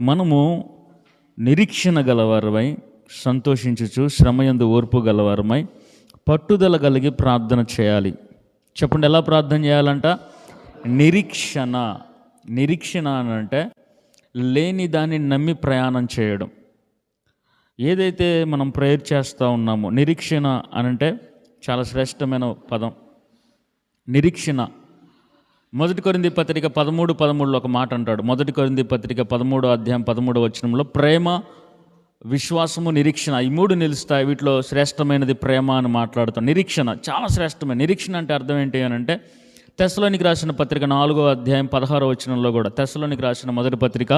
మనము నిరీక్షణ గలవారమై సంతోషించుచు శ్రమయందు ఓర్పు గలవారమై పట్టుదల కలిగి ప్రార్థన చేయాలి. చెప్పండి ఎలా ప్రార్థన చేయాలంట? నిరీక్షణ. నిరీక్షణ అని అంటే లేని దాన్ని నమ్మి ప్రయాణం చేయడం. ఏదైతే మనం ప్రేయర్ చేస్తూ ఉన్నామో నిరీక్షణ అనంటే చాలా శ్రేష్టమైన పదం. నిరీక్షణ. మొదటి కొరింది పత్రిక పదమూడు పదమూడులో ఒక మాట అంటాడు. మొదటి కొరింది పత్రిక పదమూడో అధ్యాయం పదమూడో వచనంలో ప్రేమ విశ్వాసము నిరీక్షణ ఈ మూడు నిలుస్తాయి. వీటిలో శ్రేష్టమైనది ప్రేమ అని మాట్లాడుతాం. నిరీక్షణ చాలా శ్రేష్టమైన నిరీక్షణ అంటే అర్థం ఏంటి అని అంటే తెసలోనికి రాసిన పత్రిక నాలుగో అధ్యాయం పదహారో వచనంలో కూడా తెసలోనికి రాసిన మొదటి పత్రిక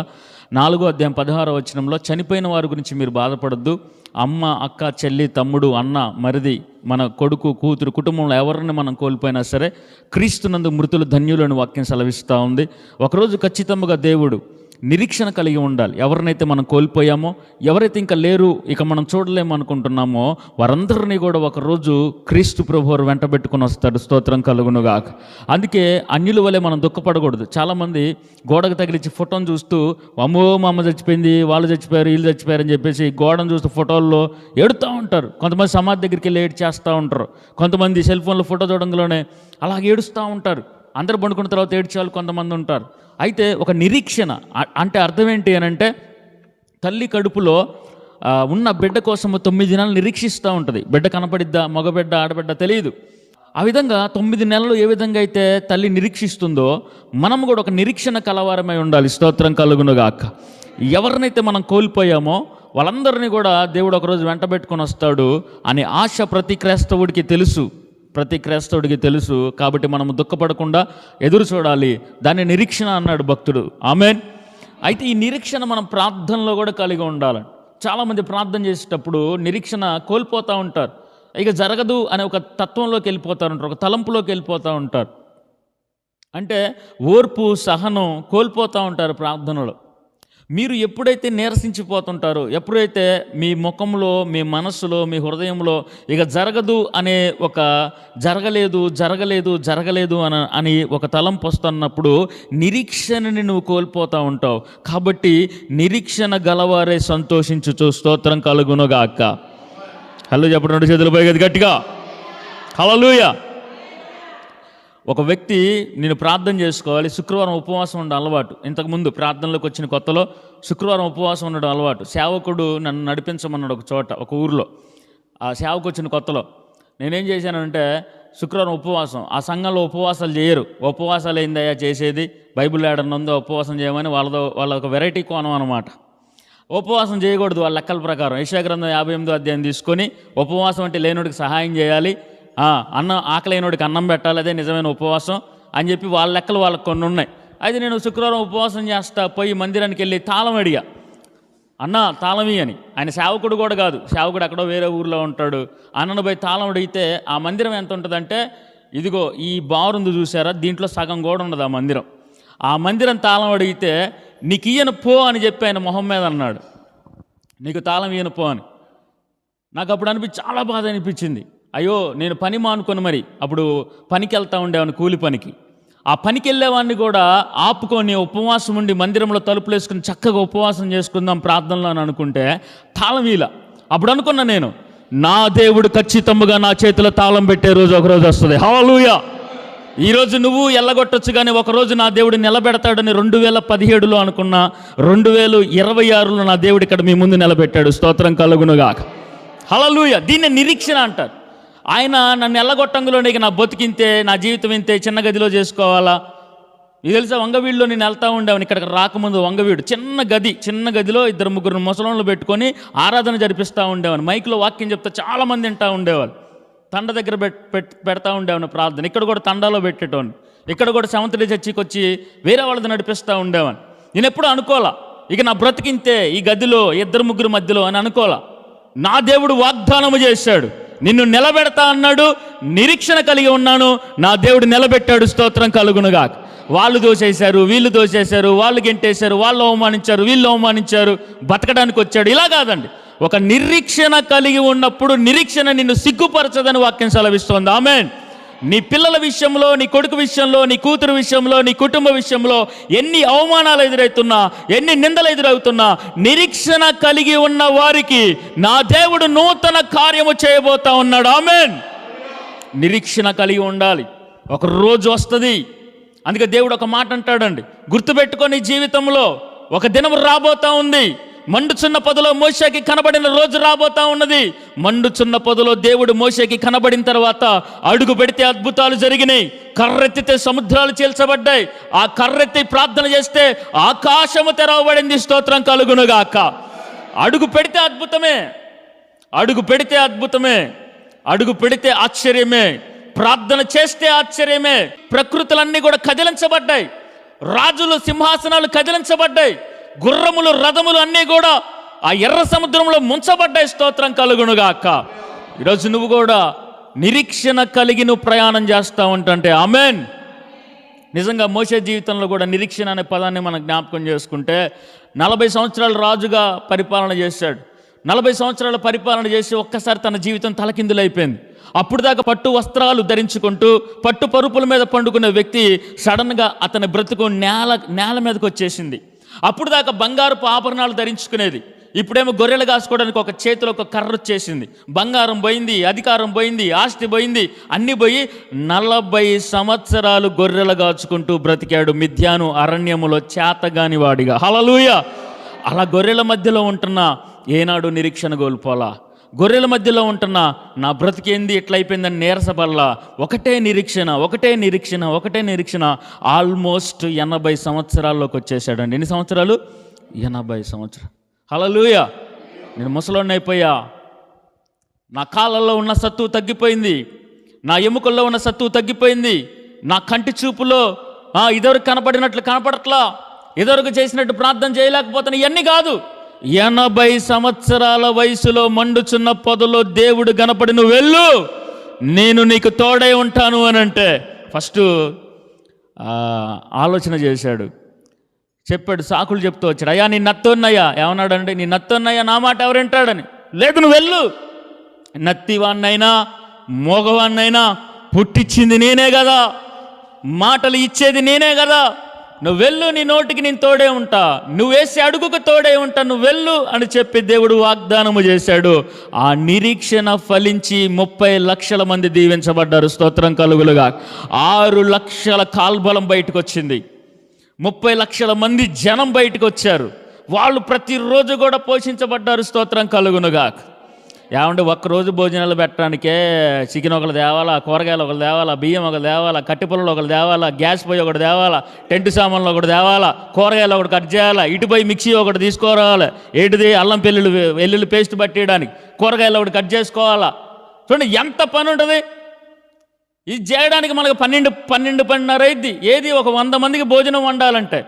నాలుగో అధ్యాయం పదహారో వచనంలో చనిపోయిన వారి గురించి మీరు బాధపడద్దు. అమ్మ అక్క చెల్లి తమ్ముడు అన్న మరిది మన కొడుకు కూతురు కుటుంబంలో ఎవరిని మనం కోల్పోయినా సరే క్రీస్తునందు మృతులు ధన్యులను వాక్యం సెలవిస్తూ ఉంది. ఒకరోజు ఖచ్చితంగా దేవుడు నిరీక్షణ కలిగి ఉండాలి. ఎవరినైతే మనం కోల్పోయామో ఎవరైతే ఇంకా లేరు ఇక మనం చూడలేము అనుకుంటున్నామో వారందరినీ కూడా ఒకరోజు క్రీస్తు ప్రభువారు వెంట పెట్టుకుని వస్తాడు. స్తోత్రం కలుగునుగాక. అందుకే అన్యుల వలె మనం దుఃఖపడకూడదు. చాలామంది గోడకు తగిలించి ఫోటోను చూస్తూ అమ్మో మా అమ్మ చచ్చిపోయింది వాళ్ళు చచ్చిపోయారు వీళ్ళు చచ్చిపోయారు అని చెప్పేసి గోడను చూస్తూ ఫోటోల్లో ఏడుతూ ఉంటారు. కొంతమంది సమాధి దగ్గరికి వెళ్ళి ఏడు చేస్తూ ఉంటారు. కొంతమంది సెల్ ఫోన్లో ఫోటో చూడంలోనే అలాగే ఏడుస్తూ ఉంటారు. అందరు పండుకున్న తర్వాత ఏడ్చేవాళ్ళు కొంతమంది ఉంటారు. అయితే ఒక నిరీక్షణ అంటే అర్థం ఏంటి అని అంటే తల్లి కడుపులో ఉన్న బిడ్డ కోసం తొమ్మిది నెలలు నిరీక్షిస్తూ ఉంటుంది. బిడ్డ కనపడిద్దా మగబిడ్డ ఆడబిడ్డ తెలియదు ఆ విధంగా తొమ్మిది నెలలు ఏ విధంగా అయితే తల్లి నిరీక్షిస్తుందో మనం కూడా ఒక నిరీక్షణ కలవారమై ఉండాలి. స్తోత్రం కలుగునుగాక. ఎవరినైతే మనం కోల్పోయామో వాళ్ళందరినీ కూడా దేవుడు ఒకరోజు వెంట పెట్టుకొని వస్తాడు అనే ఆశ ప్రతి క్రైస్తవుడికి తెలుసు. ప్రతి క్రైస్తవుడికి తెలుసు కాబట్టి మనం దుఃఖపడకుండా ఎదురు చూడాలి. దాన్ని నిరీక్షణ అన్నాడు భక్తుడు. ఆమెన్. అయితే ఈ నిరీక్షణ మనం ప్రార్థనలో కూడా కలిగి ఉండాలి. చాలామంది ప్రార్థన చేసేటప్పుడు నిరీక్షణ కోల్పోతూ ఉంటారు. ఇక జరగదు అనే ఒక తత్వంలోకి వెళ్ళిపోతూ ఉంటారు ఒక తలంపులోకి వెళ్ళిపోతూ ఉంటారు. అంటే ఓర్పు సహనం కోల్పోతూ ఉంటారు ప్రార్థనలో. మీరు ఎప్పుడైతే నీరసించిపోతుంటారో ఎప్పుడైతే మీ ముఖంలో మీ మనస్సులో మీ హృదయంలో ఇక జరగదు అనే ఒక జరగలేదు జరగలేదు జరగలేదు అని అని ఒక తలంపు వస్తున్నప్పుడు నిరీక్షణని నువ్వు కోల్పోతూ ఉంటావు. కాబట్టి నిరీక్షణ గలవారే సంతోషించుచు స్తోత్రం కలుగునుగాక. అక్క హలో చెప్పడం చేతులు పోయి గట్టిగా. హలలుయా ఒక వ్యక్తి నేను ప్రార్థన చేసుకోవాలి శుక్రవారం ఉపవాసం ఉండడం అలవాటు. ఇంతకుముందు ప్రార్థనలోకి వచ్చిన కొత్తలో శుక్రవారం ఉపవాసం ఉండడం అలవాటు. సేవకుడు నన్ను నడిపించమన్నాడు ఒక చోట ఒక ఊరిలో. ఆ సేవకు వచ్చిన కొత్తలో నేనేం చేశానంటే శుక్రవారం ఉపవాసం ఆ సంఘంలో ఉపవాసాలు చేయరు. ఉపవాసాలు ఏందయ్యా చేసేది? బైబిల్ ఏడన్నా ఉందో? ఉపవాసం చేయమని వాళ్ళతో వాళ్ళ ఒక వెరైటీ కోణం అనమాట ఉపవాసం చేయకూడదు వాళ్ళ లెక్కల ప్రకారం. యశాగ్రంథం యాభై ఎనిమిదో అధ్యాయం తీసుకొని ఉపవాసం అంటే లేనుడికి సహాయం చేయాలి. అన్నం ఆకలైనడికి అన్నం పెట్టాలి అదే నిజమైన ఉపవాసం అని చెప్పి వాళ్ళ లెక్కలు వాళ్ళకి కొన్ని ఉన్నాయి. అయితే నేను శుక్రవారం ఉపవాసం చేస్తా పోయి మందిరానికి వెళ్ళి తాళం అడిగా. అన్న తాళమి అని ఆయన సేవకుడు కూడా కాదు. సేవకుడు ఎక్కడో వేరే ఊర్లో ఉంటాడు. అన్నను పోయి తాళం అడిగితే ఆ మందిరం ఎంత ఉంటుందంటే ఇదిగో ఈ బారుంది చూసారా? దీంట్లో సగం కూడా ఉండదు ఆ మందిరం. ఆ మందిరం తాళం అడిగితే నీకు ఈయన పో అని చెప్పి ఆయన మొహం మీద అన్నాడు. నీకు తాళం ఈయన పో అని. నాకు అప్పుడు అనిపించి చాలా బాధ అనిపించింది. అయ్యో నేను పని మానుకొని మరి అప్పుడు పనికి వెళ్తా ఉండేవాడిని కూలి పనికి. ఆ పనికి వెళ్ళేవాడిని కూడా ఆపుకొని ఉపవాసం ఉండి మందిరంలో తలుపులు వేసుకుని చక్కగా ఉపవాసం చేసుకుందాం ప్రార్థనలో అని అనుకుంటే తాళమీల అప్పుడు అనుకున్నా నేను నా దేవుడు ఖచ్చితంగా నా చేతిలో తాళం పెట్టే రోజు ఒకరోజు వస్తుంది. హాలూయా ఈరోజు నువ్వు ఎల్లగొట్టొచ్చు కానీ ఒకరోజు నా దేవుడు నిలబెడతాడని రెండు వేల పదిహేడులో అనుకున్నా రెండు వేలు ఇరవై ఆరులో నా దేవుడు ఇక్కడ మీ ముందు నిలబెట్టాడు. స్తోత్రం కలుగునుగాక. హలలుయ దీన్ని నిరీక్షణ అంటారు. ఆయన నన్ను ఎల్లగొట్టంగులో నీకు నా బతికింతే నా జీవితం ఇంతే చిన్న గదిలో చేసుకోవాలా? ఇది తెలుసా వంగవీడులో నేను వెళ్తా ఉండేవాని ఇక్కడికి రాకముందు వంగవీడు చిన్న గది చిన్న గదిలో ఇద్దరు ముగ్గురు ముసలోళ్ళు పెట్టుకొని ఆరాధన జరిపిస్తూ ఉండేవాని మైక్లో వాక్యం చెప్తే చాలామంది వింటూ ఉండేవాళ్ళు. తండ దగ్గర పెడతా ఉండేవాని ప్రార్థన. ఇక్కడ కూడా తండాలో పెట్టేటోని ఇక్కడ కూడా సెవెంత్ డే చర్చికి వచ్చి వేరే వాళ్ళది నడిపిస్తూ ఉండేవాని నేను ఎప్పుడు అనుకోలా ఇక నా బ్రతికింతే ఈ గదిలో ఇద్దరు ముగ్గురు మధ్యలో అని అనుకోవాలా నా దేవుడు వాగ్దానము చేశాడు. నిన్ను నిలబెడతా అన్నాడు నిరీక్షణ కలిగి ఉన్నాను నా దేవుడు నిలబెట్టాడు స్తోత్రం కలుగునుగా వాళ్ళు దోసేశారు వీళ్ళు దోసేశారు వాళ్ళు గెంటేశారు వాళ్ళు అవమానించారు వీళ్ళు అవమానించారు బతకడానికి వచ్చాడు. ఇలా కాదండి. ఒక నిరీక్షణ కలిగి ఉన్నప్పుడు నిరీక్షణ నిన్ను సిగ్గుపరచదని వాక్యం సెలవిస్తోంది. ఆమెన్. నీ పిల్లల విషయంలో నీ కొడుకు విషయంలో నీ కూతురు విషయంలో నీ కుటుంబ విషయంలో ఎన్ని అవమానాలు ఎదురవుతున్నా ఎన్ని నిందలు ఎదురవుతున్నా నిరీక్షణ కలిగి ఉన్న వారికి నా దేవుడు నూతన కార్యము చేయబోతా ఉన్నాడు. ఆమెన్. నిరీక్షణ కలిగి ఉండాలి. ఒక రోజు వస్తుంది. అందుకే దేవుడు ఒక మాట అంటాడండి. గుర్తుపెట్టుకొని జీవితంలో ఒక దినం రాబోతా ఉంది. మండుచున్న పొదలో మోషకి కనబడిన రోజు రాబోతా ఉన్నది. మండుచున్న పొదలో దేవుడు మోషకి కనబడిన తర్వాత అడుగు పెడితే అద్భుతాలు జరిగినాయి. కర్రెత్తితే సముద్రాలు చీల్చబడ్డాయి. ఆ కర్రెత్తి ప్రార్థన చేస్తే ఆకాశము తెరవబడింది. స్తోత్రం కలుగునుగాక. అడుగు పెడితే అద్భుతమే. అడుగు పెడితే అద్భుతమే. అడుగు పెడితే ఆశ్చర్యమే. ప్రార్థన చేస్తే ఆశ్చర్యమే. ప్రకృతులన్నీ కూడా కదిలించబడ్డాయి. రాజులు సింహాసనాలు కదిలించబడ్డాయి. గుర్రములు రథములు అన్నీ కూడా ఆ ఎర్ర సముద్రంలో ముంచబడ్డాయి. స్తోత్రం కలుగునుగాక. ఈరోజు నువ్వు కూడా నిరీక్షణ కలిగి నువ్వు ప్రయాణం చేస్తా ఉంటుంటే అమెన్ నిజంగా మోసే జీవితంలో కూడా నిరీక్షణ అనే పదాన్ని మనం జ్ఞాపకం చేసుకుంటే నలభై సంవత్సరాలు రాజుగా పరిపాలన చేశాడు. నలభై సంవత్సరాల పరిపాలన చేసి ఒక్కసారి తన జీవితం తలకిందులైపోయింది అప్పుడు దాకా పట్టు వస్త్రాలు ధరించుకుంటూ పట్టు పరుపుల మీద పండుకునే వ్యక్తి సడన్గా అతని బ్రతుకు నేల నేల మీదకి వచ్చేసింది. అప్పుడు దాకా బంగారపు ఆభరణాలు ధరించుకునేది. ఇప్పుడేమో గొర్రెలు కాసుకోవడానికి ఒక చేతిలో ఒక కర్ర వచ్చేసింది. బంగారం పోయింది అధికారం పోయింది ఆస్తి పోయింది అన్ని పోయి నలభై సంవత్సరాలు గొర్రెలు కాచుకుంటూ బ్రతికాడు మిథ్యాను అరణ్యములో చేతగాని వాడిగా. హలలుయ అలా గొర్రెల మధ్యలో ఉంటున్న ఏనాడు నిరీక్షణ కోల్పోలా? గొర్రెల మధ్యలో ఉంటున్న నా బ్రతికేంది ఎట్లయిపోయిందని నీరసపల్లా ఒకటే నిరీక్షణ ఒకటే నిరీక్షణ ఒకటే నిరీక్షణ. ఆల్మోస్ట్ ఎనభై సంవత్సరాల్లోకి వచ్చేసాడండి ఎన్ని సంవత్సరాలు? ఎనభై సంవత్సరాలు. హలలుయ నేను ముసలోడిని అయిపోయా. నా కాళ్ళల్లో ఉన్న సత్తువు తగ్గిపోయింది. నా ఎముకల్లో ఉన్న సత్తువు తగ్గిపోయింది. నా కంటి చూపులో ఇదివరకు కనపడినట్లు కనపడట్లా. ఇదివరకు చేసినట్టు ప్రార్థన చేయలేకపోతున్నా ఇవన్నీ కాదు. ఎనభై సంవత్సరాల వయసులో మండుచున్న పొదలో దేవుడు కనపడి నువ్వు వెళ్ళు నేను నీకు తోడై ఉంటాను అని అంటే ఫస్ట్ ఆలోచన చేశాడు. చెప్పాడు సాకులు చెప్తూ వచ్చాడు అయ్యా నీ నత్తోన్నయ్యా. ఏమన్నాడండి నీ నత్తోన్నయ్యా నా మాట ఎవరు లేదు నువ్వు వెళ్ళు. నత్తివాణ్ణైనా మోగవాణ్ణైనా పుట్టించింది నేనే కదా. మాటలు ఇచ్చేది నేనే కదా. నువ్వు వెళ్ళు నీ నోటికి నేను తోడే ఉంటా. నువ్వు వేసే అడుగుకు తోడే ఉంటా. నువ్వు వెళ్ళు అని చెప్పి దేవుడు వాగ్దానము చేశాడు. ఆ నిరీక్షణ ఫలించి ముప్పై లక్షల మంది దీవించబడ్డారు. స్తోత్రం కలుగులుగా. ఆరు లక్షల కాల్బలం బయటకు వచ్చింది ముప్పై లక్షల మంది జనం బయటకు వచ్చారు వాళ్ళు ప్రతిరోజు కూడా పోషించబడ్డారు. స్తోత్రం కలుగునుగా ఏమంటే ఒక్కరోజు భోజనాలు పెట్టడానికే చికెన్ ఒకరు తేవాలా కూరగాయలు ఒకరు తేవాలా బియ్యం ఒకరు తేవాలా కట్టిపుల్లలు ఒకరు తేవాలా గ్యాస్ పొయ్యి ఒకటి తేవాలా టెంట్ సామాన్లు ఒకటి తేవాలా కూరగాయలు ఒకటి కట్ చేయాలా ఇటుపై మిక్సీ ఒకటి తీసుకురావాలి ఏంటిది అల్లం పెళ్ళిళ్ళు వెల్లుల్లి పేస్ట్ పట్టేయడానికి కూరగాయలు ఒకటి కట్ చేసుకోవాలా. చూడండి ఎంత పని ఉంటుంది? ఇది చేయడానికి మనకు పన్నెండు పన్నెండు పన్నెండున్నర అయింది ఏది ఒక వంద మందికి భోజనం వండాలంటే.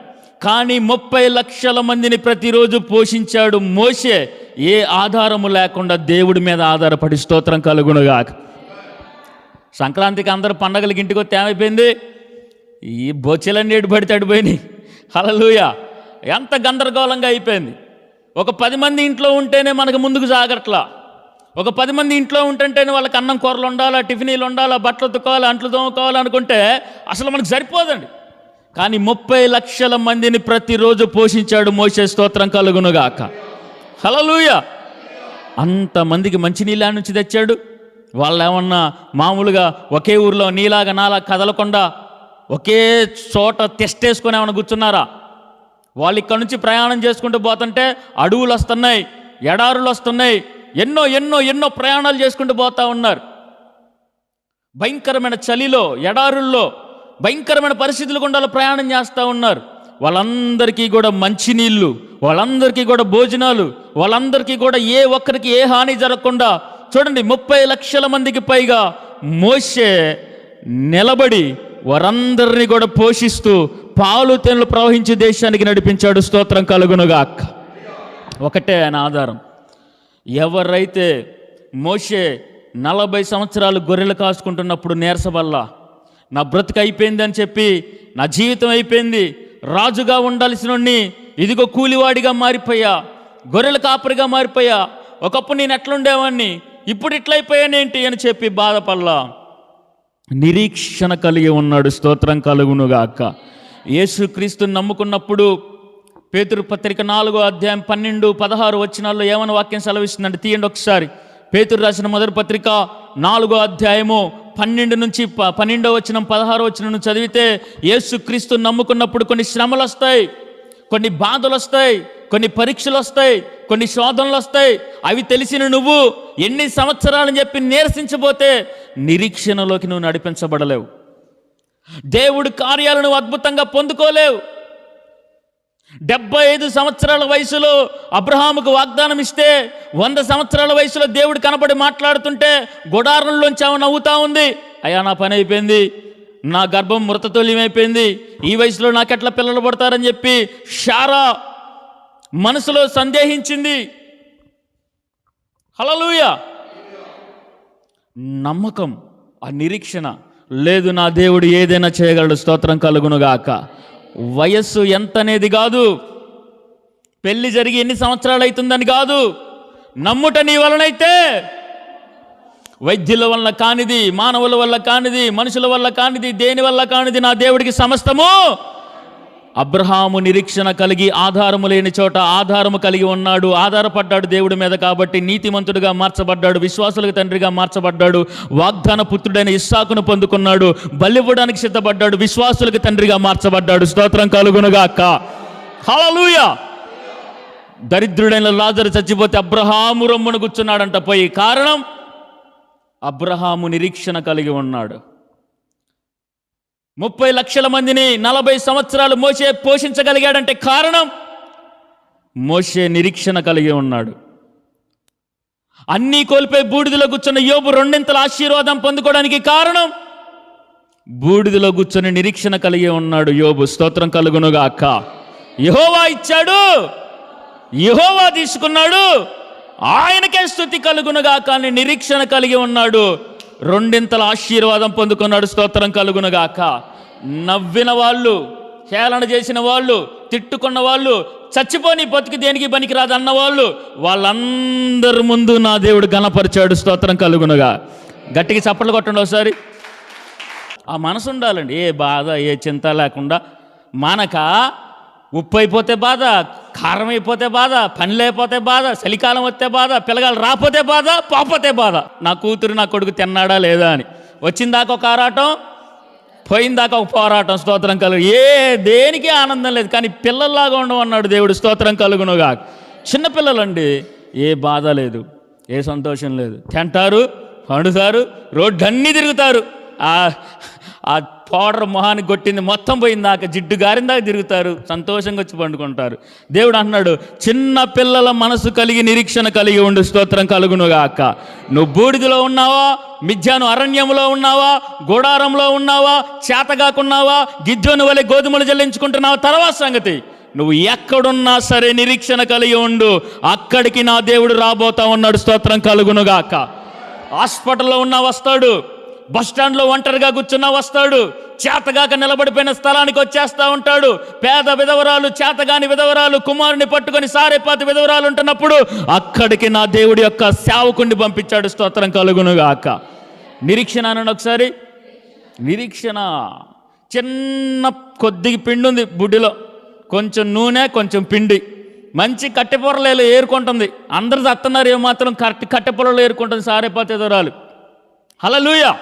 కానీ ముప్పై లక్షల మందిని ప్రతిరోజు పోషించాడు మోసే ఏ ఆధారము లేకుండా దేవుడి మీద ఆధారపడి స్తోత్రం కలుగునుగాక. సంక్రాంతికి అందరు పండగలకి ఇంటికి వస్తే ఏమైపోయింది? ఈ బొచ్చెలన్నీ ఎటు పడితే అడిపోయినాయి హలలుయ ఎంత గందరగోళంగా అయిపోయింది. ఒక పది మంది ఇంట్లో ఉంటేనే మనకు ముందుకు జాగట్లా ఒక పది మంది ఇంట్లో ఉంటుంటేనే వాళ్ళకి అన్నం కూరలు ఉండాలా టిఫినీలు ఉండాలా బట్టలు తుక్కోవాలి అంట్లు తోముకోవాలి అనుకుంటే అసలు మనకు సరిపోదండి. కానీ ముప్పై లక్షల మందిని ప్రతిరోజు పోషించాడు మోసే స్తోత్రం కలుగునుగాక. హలలుయ అంతమందికి మంచినీళ్ళ నుంచి తెచ్చాడు. వాళ్ళు ఏమన్నా మామూలుగా ఒకే ఊర్లో నీలాగా నాలా కదలకుండా ఒకే చోట తెస్టేసుకొని ఏమైనా కూర్చున్నారా? వాళ్ళు ఇక్కడ నుంచి ప్రయాణం చేసుకుంటూ పోతుంటే అడవులు వస్తున్నాయి ఎడారులు వస్తున్నాయి ఎన్నో ఎన్నో ఎన్నో ప్రయాణాలు చేసుకుంటూ పోతా ఉన్నారు. భయంకరమైన చలిలో ఎడారుల్లో భయంకరమైన పరిస్థితులు గుండా వాళ్ళు ప్రయాణం చేస్తూ ఉన్నారు. వాళ్ళందరికీ కూడా మంచినీళ్ళు వాళ్ళందరికీ కూడా భోజనాలు వాళ్ళందరికీ కూడా ఏ ఒక్కరికి ఏ హాని జరగకుండా చూడండి ముప్పై లక్షల మందికి పైగా మోసే నిలబడి వారందరినీ కూడా పోషిస్తూ పాలు తేనెలు ప్రవహించి దేశానికి నడిపించాడు. స్తోత్రం కలుగునుగాక. ఒకటే ఆయన ఆధారం. ఎవరైతే మోషే నలభై సంవత్సరాలు గొర్రెలు కాసుకుంటున్నప్పుడు నీరసబల్లా నా బ్రతుకు అయిపోయిందని చెప్పి నా జీవితం అయిపోయింది. రాజుగా ఉండాల్సిన ఇదిగో కూలివాడిగా మారిపోయా గొర్రెల కాపరిగా మారిపోయా. ఒకప్పుడు నేను ఎట్లుండేవాడిని ఇప్పుడు ఇట్లయిపోయానేంటి అని చెప్పి బాధపడలా. నిరీక్షణ కలిగి ఉన్నాడు స్తోత్రం కలుగునుగాక. యేసుక్రీస్తుని నమ్ముకున్నప్పుడు పేతురు పత్రిక నాలుగో అధ్యాయం పన్నెండు పదహారు వచ్చినాల్లో ఏమైనా వాక్యం సెలవిస్తుందంటే తీయండి ఒకసారి. పేతురు రాసిన మొదటి పత్రిక నాలుగో అధ్యాయము పన్నెండు నుంచి ప- పన్నెండో వచ్చిన పదహారో వచ్చిన చదివితే యేసుక్రీస్తు నమ్ముకున్నప్పుడు కొన్ని శ్రమలు వస్తాయి కొన్ని బాధలు వస్తాయి కొన్ని పరీక్షలు వస్తాయి కొన్ని శోధనలు వస్తాయి. అవి తెలిసిన నువ్వు ఎన్ని సంవత్సరాలని చెప్పి నీరసించబోతే నిరీక్షణలోకి నువ్వు నడిపించబడలేవు. దేవుడు కార్యాలను అద్భుతంగా పొందుకోలేవు. డెబ్బై ఐదు సంవత్సరాల వయసులో అబ్రహాముకు వాగ్దానం ఇస్తే వంద సంవత్సరాల వయసులో దేవుడు కనబడి మాట్లాడుతుంటే గుడారంలోంచి ఆమె నవ్వుతా ఉంది. అయ్యా నా పని అయిపోయింది. నా గర్భం మృతతుల్యమైపోయింది. ఈ వయసులో నాకెట్లా పిల్లలు పడతారని చెప్పి షారా మనసులో సందేహించింది. హలలుయ నమ్మకం ఆ నిరీక్షణ లేదు నా దేవుడు ఏదైనా చేయగలడు. స్తోత్రం కలుగునుగాక. వయస్సు ఎంత అనేది కాదు. పెళ్ళి జరిగి ఎన్ని సంవత్సరాలు అవుతుందని కాదు. నమ్ముట నీ వలనైతే వైద్యుల వల్ల కానిది మానవుల వల్ల కానిది మనుషుల వల్ల కానిది దేని వల్ల కానిది నా దేవుడికి సమస్తము అబ్రహాము నిరీక్షణ కలిగి ఆధారము లేని చోట ఆధారము కలిగి ఉన్నాడు. ఆధారపడ్డాడు దేవుడి మీద కాబట్టి నీతిమంతుడిగా మార్చబడ్డాడు. విశ్వాసులకు తండ్రిగా మార్చబడ్డాడు. వాగ్దాన పుత్రుడైన ఇస్సాకును పొందుకున్నాడు. బలివ్వడానికి సిద్ధపడ్డాడు. విశ్వాసులకు తండ్రిగా మార్చబడ్డాడు. స్తోత్రం కలుగునుగా అక్క హలలుయ దరిద్రుడైన లాజరు చచ్చిపోతే అబ్రహాము రొమ్మును కూర్చున్నాడంట. పోయి కారణం? అబ్రహాము నిరీక్షణ కలిగి ఉన్నాడు. ముప్పై లక్షల మందిని నలభై సంవత్సరాలు మోసే పోషించగలిగాడంటే కారణం? మోసే నిరీక్షణ కలిగి ఉన్నాడు. అన్నీ కోల్పోయి బూడిదలో కూర్చున్న యోబు రెండింతల ఆశీర్వాదం పొందుకోవడానికి కారణం? బూడిదలో కూర్చొని నిరీక్షణ కలిగి ఉన్నాడు యోబు. స్తోత్రం కలుగునుగా అక్క యహోవా ఇచ్చాడు. యహోవా తీసుకున్నాడు. ఆయనకే స్థుతి కలుగునుగా కానీ నిరీక్షణ కలిగి ఉన్నాడు. రెండింతల ఆశీర్వాదం పొందుకున్నాడు స్తోత్రం కలుగునుగాక. నవ్విన వాళ్ళు హేళన చేసిన వాళ్ళు తిట్టుకున్న వాళ్ళు చచ్చిపోని బతికి దేనికి పనికి రాదన్న వాళ్ళు వాళ్ళందరి ముందు నా దేవుడు గణపరిచాడు స్తోత్రం కలుగునుగా. గట్టిగా చప్పట్లు కొట్టండి ఒకసారి. ఆ మనసు ఉండాలండి ఏ బాధ ఏ చింత లేకుండా. మనక? ఉప్పు అయిపోతే బాధ కారం అయిపోతే బాధ పని లేకపోతే బాధ చలికాలం వస్తే బాధ పిల్లగాలు రాపోతే బాధ పోపోతే బాధ. నా కూతురు నా కొడుకు తిన్నాడా లేదా అని. వచ్చిందాక ఒక ఆరాటం పోయిందాక ఒక పోరాటం స్తోత్రం కలుగు. ఏ దేనికి ఆనందం లేదు కానీ పిల్లల్లాగా ఉండమన్నాడు దేవుడు స్తోత్రం కలుగునుగా. చిన్నపిల్లలండి ఏ బాధ లేదు ఏ సంతోషం లేదు. తింటారు పండుతారు రోడ్డు అన్నీ తిరుగుతారు ఆ పౌడర్ మొహాన్ని కొట్టింది మొత్తం పోయిందాక జిడ్డు గారిందాక తిరుగుతారు సంతోషంగా వచ్చి పండుకుంటారు. దేవుడు అన్నాడు చిన్న పిల్లల మనసు కలిగి నిరీక్షణ కలిగి ఉండు స్తోత్రం కలుగునుగాక. నువ్వు బూడిదలో ఉన్నావా మిథ్యాను అరణ్యంలో ఉన్నావా గోడారంలో ఉన్నావా చేతగాకున్నావా గిద్దోని వలె గోధుమలు చెల్లించుకుంటున్నావా తర్వాత సంగతి నువ్వు ఎక్కడున్నా సరే నిరీక్షణ కలిగి ఉండు అక్కడికి నా దేవుడు రాబోతా ఉన్నాడు స్తోత్రం కలుగునుగాక. హాస్పిటల్లో ఉన్నా వస్తాడు బస్ స్టాండ్లో ఒంటరిగా కూర్చున్నా వస్తాడు. చేతగాక నిలబడిపోయిన స్థలానికి వచ్చేస్తా ఉంటాడు. పేద విధవరాలు చేతగాని విధవరాలు కుమారుని పట్టుకొని సారేపాతి విధవరాలు ఉంటున్నప్పుడు అక్కడికి నా దేవుడి యొక్క సేవకుణ్ణి పంపించాడు. స్తోత్రం కలుగునుగాక. నిరీక్షణ అనండి ఒకసారి. నిరీక్షణ. చిన్న కొద్దిగా పిండి ఉంది బుడ్డిలో. కొంచెం నూనె కొంచెం పిండి. మంచి కట్టెపొరలు ఏరుకుంటుంది. అందరు తత్తున్నారు ఏమాత్రం కరెక్ట్ కట్టెపొరలు ఏరుకుంటుంది సారేపాతి విధవరాలు. హలలుయ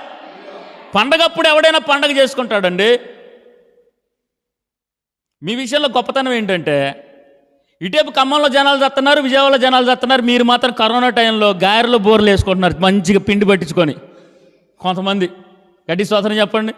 పండగప్పుడు ఎవడైనా పండగ చేసుకుంటాడండి? మీ విషయంలో గొప్పతనం ఏంటంటే ఇటేపు ఖమ్మంలో జనాలు చేస్తున్నారు విజయవాడలో జనాలు చేస్తున్నారు మీరు మాత్రం కరోనా టైంలో గాయర్లు బోర్లు వేసుకుంటున్నారు మంచిగా పిండి పట్టించుకొని. కొంతమంది గడ్డి స్తోత్రం చెప్పండి.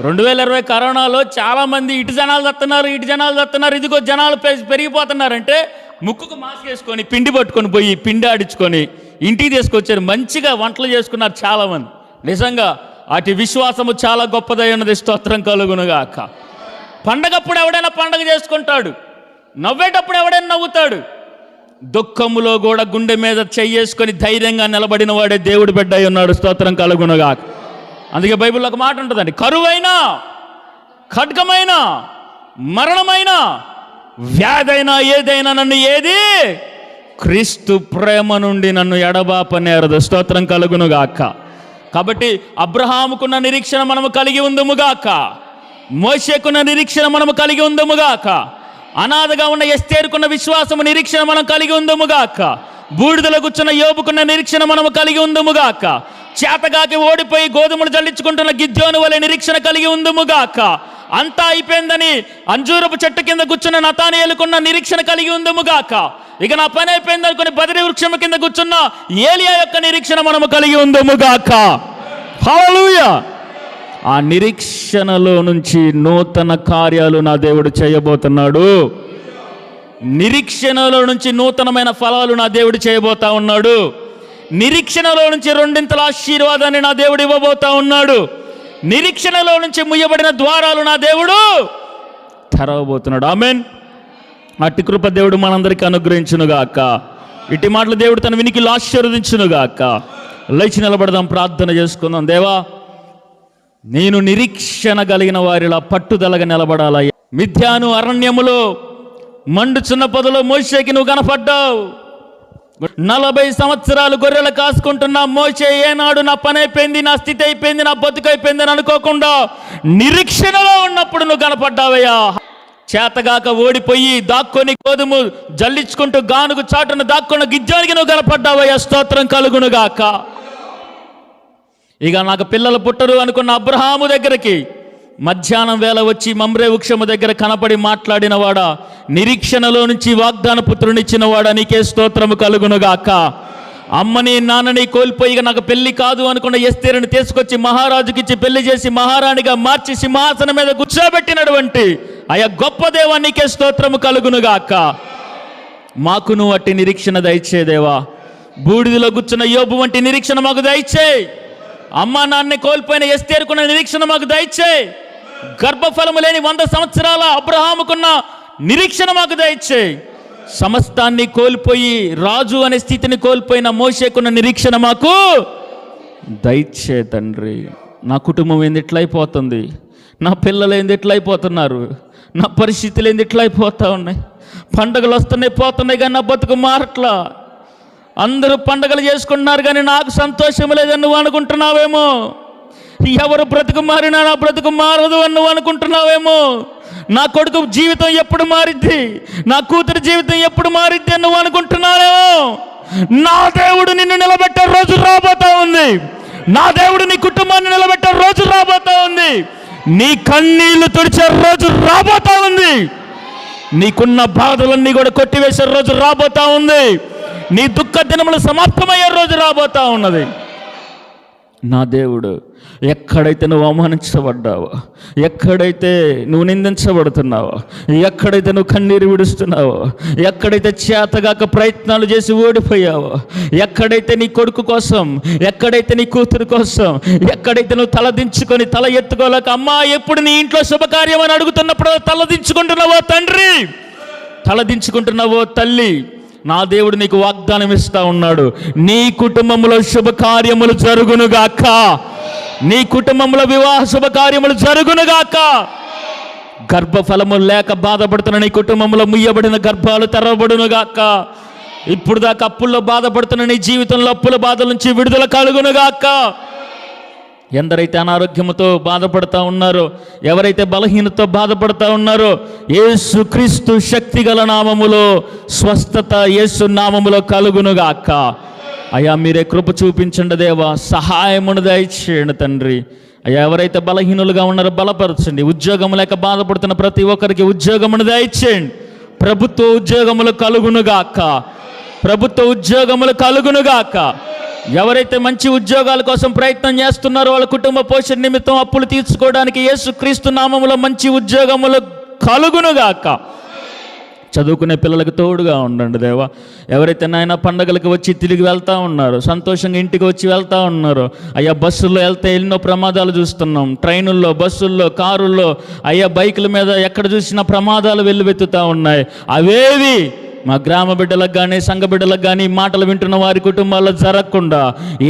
రెండు వేల ఇరవై కరోనాలో చాలామంది ఇటు జనాలు తస్తున్నారు ఇటు జనాలు తస్తున్నారు ఇదిగో జనాలు పె- పెరిగిపోతున్నారంటే ముక్కుకు మాస్క్ వేసుకొని పిండి పట్టుకొని పోయి పిండి ఆడించుకొని ఇంటికి తీసుకొచ్చారు మంచిగా వంటలు చేసుకున్నారు చాలామంది. నిజంగా అటు విశ్వాసము చాలా గొప్పదై ఉన్నది. స్తోత్రం కలుగునుగాక. పండగప్పుడు ఎవడైనా పండగ చేసుకుంటాడు. నవ్వేటప్పుడు ఎవడైనా నవ్వుతాడు. దుఃఖములో కూడా గుండె మీద చెయ్యేసుకొని ధైర్యంగా నిలబడిన వాడే దేవుడు బిడ్డ అయి ఉన్నాడు. స్తోత్రం కలుగునుగాక. అందుకే బైబిల్లో ఒక మాట ఉంటుందండి. కరువైనా ఖడ్గమైన మరణమైన వ్యాధైనా ఏదైనా నన్ను ఏది? క్రీస్తు ప్రేమ నుండి నన్ను ఎడబాపనేరదు. స్తోత్రం కలుగునుగాక. కాబట్టి అబ్రహాముకున్న నిరీక్షణ మనము కలిగి ఉందముగాక. మోషేకున్న నిరీక్షణ మనము కలిగి ఉందముగాక. అనాథగా ఉన్న ఎస్తేరుకున్న విశ్వాసము నిరీక్షణ మనం కలిగి ఉందముగాక. బూడిదల కూర్చున్న యోపుకున్న నిరీక్షణ మనము కలిగి ఉందముగాక. చేతగాకి ఓడిపోయి గోధుమలు జల్లించుకుంటున్న గిద్యోను వలె నిరీక్షణ కలిగి ఉందముగాక. అంతా అయిపోయిందని అంజూరపు చెట్టు కింద కూర్చున్న నతానేలుకున్న నిరీక్షణ కలిగి ఉందముగాక ఇక నా పని అయిపోయింది అనుకుని బదిరి వృక్షము కింద కూర్చున్న ఏలియా యొక్క నిరీక్షణ మనము కలిగి ఉందముగాక హల్లెలూయా ఆ నిరీక్షణలో నుంచి నూతన కార్యాలు నా దేవుడు చేయబోతున్నాడు. నిరీక్షణలో నుంచి నూతనమైన ఫలాలు నా దేవుడు చేయబోతా ఉన్నాడు. నిరీక్షణలో నుంచి రెండింతల ఆశీర్వాదాన్ని నా దేవుడు ఇవ్వబోతా ఉన్నాడు. నిరీక్షణలో నుంచి ముయ్యబడిన ద్వారాలు నా దేవుడు. తెరవబోతున్నాడు. ఆమెన్. అట్టి కృప దేవుడు మనందరికీ అనుగ్రహించునుగాక. ఇట్టి మాటలు దేవుడు తన వినికి ఆశీర్వదించునుగాక లేచి నిలబడదాం ప్రార్థన చేసుకుందాం. దేవా నేను నిరీక్షణ కలిగిన వారిలా పట్టుదలగా నిలబడాలయ్యా. మిథ్యాను అరణ్యములో మండుచున్న పొదలో మోసేకి నువ్వు కనపడ్డావు. నలభై సంవత్సరాలు గొర్రెలు కాసుకుంటున్న మోసే ఏనాడు నా పని అయిపోయింది నా స్థితి అయిపోయింది నా బతుకు అయిపోయింది అని అనుకోకుండా నిరీక్షణలో ఉన్నప్పుడు నువ్వు కనపడ్డావయ్యా. చేతగాక ఓడిపోయి దాక్కొని గోధుమ జల్లించుకుంటూ గానుగు చాటును దాక్కున్న గిజ్జానికి నువ్వు కనపడ్డావయ్యా. స్తోత్రం కలుగునుగాక. ఇక నాకు పిల్లలు పుట్టరు అనుకున్న అబ్రహాము దగ్గరికి మధ్యాహ్నం వేళ వచ్చి మమ్రే వృక్షము దగ్గర కనపడి మాట్లాడినవాడా? నిరీక్షణలో నుంచి వాగ్దాన పుత్రునిచ్చినవాడా నీకే స్తోత్రము కలుగునుగాక. అమ్మని నాన్నని కోల్పోయి నాకు పెళ్ళి కాదు అనుకున్న ఎస్తేరుని తీసుకొచ్చి మహారాజుకిచ్చి పెళ్ళి చేసి మహారాణిగా మార్చి సింహాసనం మీద కూర్చోబెట్టినటువంటి ఆయా గొప్ప దేవానికే స్తోత్రము కలుగునుగాక. మాకు నువ్వు అట్టి నిరీక్షణ దయచేదేవా బూడిదలో కూర్చున్న యోబు వంటి నిరీక్షణ మాకు దయచేయి. అమ్మా నాన్నని కోల్పోయిన ఎస్తేరుకున్న నిరీక్షణ మాకు దయచేయి. గర్భఫలము లేని వంద సంవత్సరాల అబ్రహాముకున్న నిరీక్షణ మాకు దయచేయి. సమస్తాన్ని కోల్పోయి రాజు అనే స్థితిని కోల్పోయిన మోసేకున్న నిరీక్షణ మాకు దయచే తండ్రి. నా కుటుంబం ఏంది ఎట్లయిపోతుంది నా పిల్లలు ఏంది ఎట్లయిపోతున్నారు నా పరిస్థితులు ఏంది ఎట్లయిపోతా ఉన్నాయి? పండగలు వస్తున్నాయి పోతున్నాయి కానీ నా బతుకు మారట్లా? అందరూ పండగలు చేసుకుంటున్నారు కానీ నాకు సంతోషం లేదని నువ్వు అనుకుంటున్నావేమో? ఎవరు బ్రతుకు మారినా నా బ్రతుకు మారదు అని నువ్వు అనుకుంటున్నావేమో? నా కొడుకు జీవితం ఎప్పుడు మారిద్ది? నా కూతురి జీవితం ఎప్పుడు మారిద్ది అని నువ్వు అనుకుంటున్నావేమో? నా దేవుడు నిన్ను నిలబెట్టే రోజు రాబోతా ఉంది. నా దేవుడు నీ కుటుంబాన్ని నిలబెట్టే రోజు రాబోతా ఉంది. నీ కన్నీళ్ళు తుడిచే రోజు రాబోతా ఉంది. నీకున్న బాధలన్నీ కూడా కొట్టివేసే రోజు రాబోతా ఉంది. నీ దుఃఖ దినములు సమాప్తమయ్యే రోజు రాబోతా ఉన్నది. నా దేవుడు ఎక్కడైతే నువ్వు అవమానించబడ్డావో ఎక్కడైతే నువ్వు నిందించబడుతున్నావో ఎక్కడైతే నువ్వు కన్నీరు విడుస్తున్నావో ఎక్కడైతే చేతగాక ప్రయత్నాలు చేసి ఓడిపోయావో ఎక్కడైతే నీ కొడుకు కోసం ఎక్కడైతే నీ కూతురు కోసం ఎక్కడైతే నువ్వు తలదించుకొని తల ఎత్తుకోలేక అమ్మా ఎప్పుడు నీ ఇంట్లో శుభకార్యం అని అడుగుతున్నప్పుడు తలదించుకుంటున్నావో తండ్రి? తలదించుకుంటున్నావో తల్లి? నా దేవుడు నీకు వాగ్దానం ఇస్తా ఉన్నాడు. నీ కుటుంబంలో శుభకార్యములు జరుగునుగాక. నీ కుటుంబంలో వివాహ శుభకార్యములు జరుగునుగాక. గర్భఫలము లేక బాధపడుతున్న నీ కుటుంబంలో ముయ్యబడిన గర్భాలు తెరవబడునుగాక. ఇప్పుడు దాకా అప్పుల్లో బాధపడుతున్న నీ జీవితంలో అప్పుల బాధల నుంచి విడుదల కలుగునుగాక. ఎందరైతే అనారోగ్యముతో బాధపడతా ఉన్నారో ఎవరైతే బలహీనతో బాధపడతా ఉన్నారో ఏసుక్రీస్తు క్రీస్తు శక్తి గల నామములో స్వస్థత ఏసు నామములో కలుగునుగాక. అయ్యా మీరే కృప చూపించండి దేవా. సహాయమును దయచేయండి తండ్రి. అయ్యా ఎవరైతే బలహీనులుగా ఉన్నారో బలపరచండి. ఉద్యోగం లేక బాధపడుతున్న ప్రతి ఒక్కరికి ఉద్యోగమును దయచేయండి. ప్రభుత్వ ఉద్యోగములు కలుగునుగాక ప్రభుత్వ ఉద్యోగములు కలుగునుగాక ఎవరైతే మంచి ఉద్యోగాల కోసం ప్రయత్నం చేస్తున్నారో వాళ్ళ కుటుంబ పోషణ నిమిత్తం అప్పులు తీర్చుకోవడానికి యేసుక్రీస్తు నామములో మంచి ఉద్యోగములు కలుగునుగాక చదువుకునే పిల్లలకు తోడుగా ఉండండి దేవా. ఎవరైతే నాయన పండగలకు వచ్చి తిరిగి వెళ్తూ ఉన్నారు సంతోషంగా ఇంటికి వచ్చి వెళ్తూ ఉన్నారు అయ్యా బస్సుల్లో వెళ్తే ఎన్నో ప్రమాదాలు చూస్తున్నాం. ట్రైనుల్లో బస్సుల్లో కారుల్లో అయ్యా బైకుల మీద ఎక్కడ చూసినా ప్రమాదాలు వెల్లువెత్తుతూ ఉన్నాయి. అవేవి మా గ్రామ బిడ్డలకు కానీ సంఘ బిడ్డలకు కానీ మాటలు వింటున్న వారి కుటుంబాల్లో జరగకుండా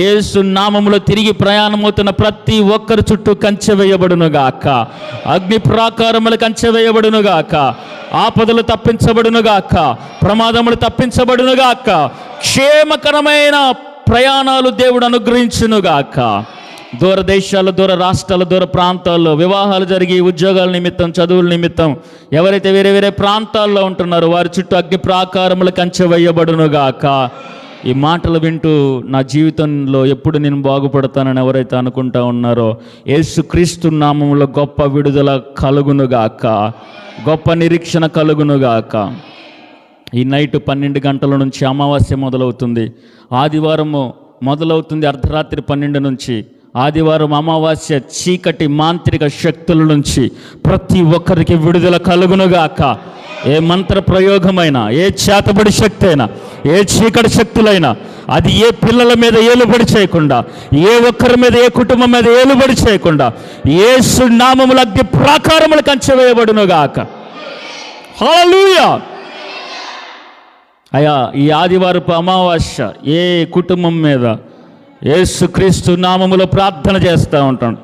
ఏసు నామములో తిరిగి ప్రయాణమవుతున్న ప్రతి ఒక్కరి చుట్టూ కంచె వేయబడునుగాక అగ్ని ప్రాకారములు కంచె వేయబడునుగాక ఆపదలు తప్పించబడునుగాక ప్రమాదములు తప్పించబడునుగాక క్షేమకరమైన ప్రయాణాలు దేవుడు అనుగ్రహించునుగాక దూర దేశాలు దూర రాష్ట్రాలు దూర ప్రాంతాల్లో వివాహాలు జరిగి ఉద్యోగాల నిమిత్తం చదువుల నిమిత్తం ఎవరైతే వేరే వేరే ప్రాంతాల్లో ఉంటున్నారో వారి చుట్టూ అగ్ని ప్రాకారములు కంచె వేయబడునుగాక. ఈ మాటలు వింటూ నా జీవితంలో ఎప్పుడు నేను బాగుపడతానని ఎవరైతే అనుకుంటా ఉన్నారో యేసుక్రీస్తు నామంలో గొప్ప విడుదల కలుగునుగాక. గొప్ప నిరీక్షణ కలుగునుగాక. ఈ నైట్ పన్నెండు గంటల నుంచి అమావాస్య మొదలవుతుంది. ఆదివారము మొదలవుతుంది అర్ధరాత్రి పన్నెండు నుంచి. ఆదివారం అమావాస్య చీకటి మాంత్రిక శక్తుల నుంచి ప్రతి ఒక్కరికి విడుదల కలుగునుగాక. ఏ మంత్ర ప్రయోగమైనా ఏ చేతబడి శక్తి అయినా ఏ చీకటి శక్తులైనా అది ఏ పిల్లల మీద ఏలుబడి చేయకుండా ఏ ఒక్కరి మీద ఏ కుటుంబం మీద ఏలుబడి చేయకుండా ఏ సున్నామముల అగ్ని ప్రాకారములు కంచెవేయబడునుగాక హాలూయా అయ్యా ఈ ఆదివారపు అమావాస్య ఏ కుటుంబం మీద యేసుక్రీస్తు నామములో ప్రార్థన చేస్తూ ఉంటాను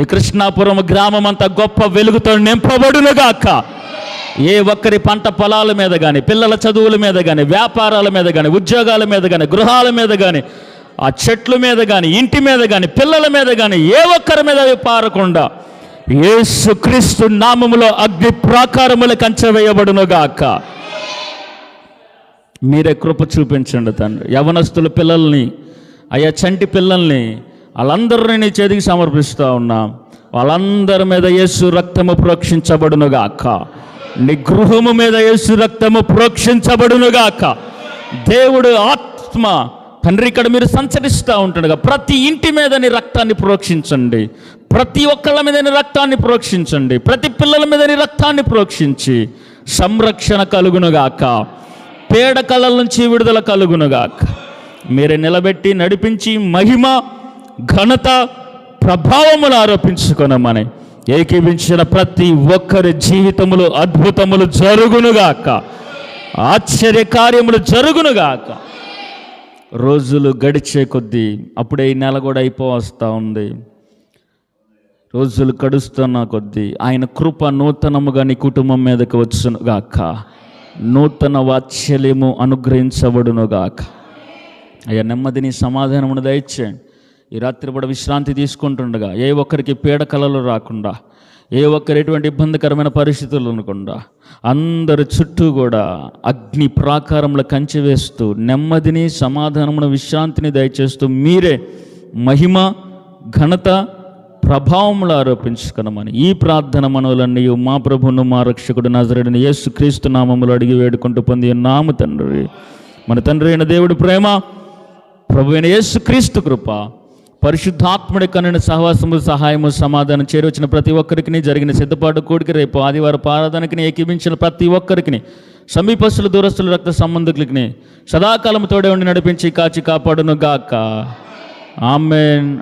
ఈ కృష్ణాపురం గ్రామం అంతా గొప్ప వెలుగుతో నింపబడునుగాక. ఏ ఒక్కరి పంట పొలాల మీద కానీ పిల్లల చదువుల మీద కానీ వ్యాపారాల మీద కానీ ఉద్యోగాల మీద కానీ గృహాల మీద కానీ ఆ చెట్ల మీద కానీ ఇంటి మీద కానీ పిల్లల మీద కానీ ఏ ఒక్కరి మీద పారకుండా ఏసుక్రీస్తు నామములో అగ్ని ప్రాకారముల కంచెవేయబడునుగాక మీరే కృప చూపించండి తండ్రి. యవనస్తుల పిల్లల్ని అయ్యా చంటి పిల్లల్ని వాళ్ళందరినీ నీ చేతికి సమర్పిస్తూ ఉన్నాం. వాళ్ళందరి మీద యేసు రక్తము ప్రోక్షించబడునుగాక నీ గృహము మీద యేసు రక్తము ప్రోక్షించబడునుగాక దేవుడు ఆత్మ తండ్రి ఇక్కడ మీరు సంచరిస్తూ ఉంటుండగా. ప్రతి ఇంటి మీద నీ రక్తాన్ని ప్రోక్షించండి. ప్రతి ఒక్కళ్ళ మీద నీ రక్తాన్ని ప్రోక్షించండి. ప్రతి పిల్లల మీద నీ రక్తాన్ని ప్రోక్షించి సంరక్షణ కలుగునుగాక పేడ కళల నుంచి విడుదల కలుగునుగాక మీరే నిలబెట్టి నడిపించి మహిమ ఘనత ప్రభావములు ఆరోపించుకున్నామని ఏకీపించిన ప్రతి ఒక్కరి జీవితములు అద్భుతములు జరుగునుగాక. ఆశ్చర్య కార్యములు జరుగునుగాక. రోజులు గడిచే కొద్దీ అప్పుడే ఈ నెల కూడా అయిపోవస్తూ ఉంది. రోజులు గడుస్తున్న కొద్దీ ఆయన కృప నూతనముగా నీ కుటుంబం మీదకి వచ్చునుగాక. నూతన వాత్సల్యము అనుగ్రహించబడునుగాక. అయ్యా నెమ్మదిని సమాధానమును దయచేయండి ఈ రాత్రి కూడా విశ్రాంతి తీసుకుంటుండగా ఏ ఒక్కరికి పీడ కలలు రాకుండా ఏ ఒక్కరు ఎటువంటి ఇబ్బందికరమైన పరిస్థితులు అనుకుండా అందరి చుట్టూ కూడా అగ్ని ప్రాకారంలో కంచె వేస్తూ నెమ్మదిని సమాధానమును విశ్రాంతిని దయచేస్తూ మీరే మహిమ ఘనత ప్రభావములు ఆరోపించుకునమని ఈ ప్రార్థన మనవులన్నీ మా ప్రభును మా రక్షకుడు నజరడిని యేసు క్రీస్తు నామములు అడిగి వేడుకుంటూ పొంది నాము తండ్రి. మన తండ్రి అయిన దేవుడి ప్రేమ ప్రభు అయిన యేసు క్రీస్తు కృప పరిశుద్ధాత్ముడి కనుని సహవాసము సహాయము సమాధానం చేరవచ్చిన ప్రతి ఒక్కరికి జరిగిన సిద్ధపాటు కూడికి రేపు ఆదివారం పారాధనకి ఏకీపించిన ప్రతి ఒక్కరికి సమీపస్తులు దూరస్తులు రక్త సంబంధికులకి సదాకాలం తోడే ఉండి నడిపించి కాచి కాపాడును గాక ఆమెన్.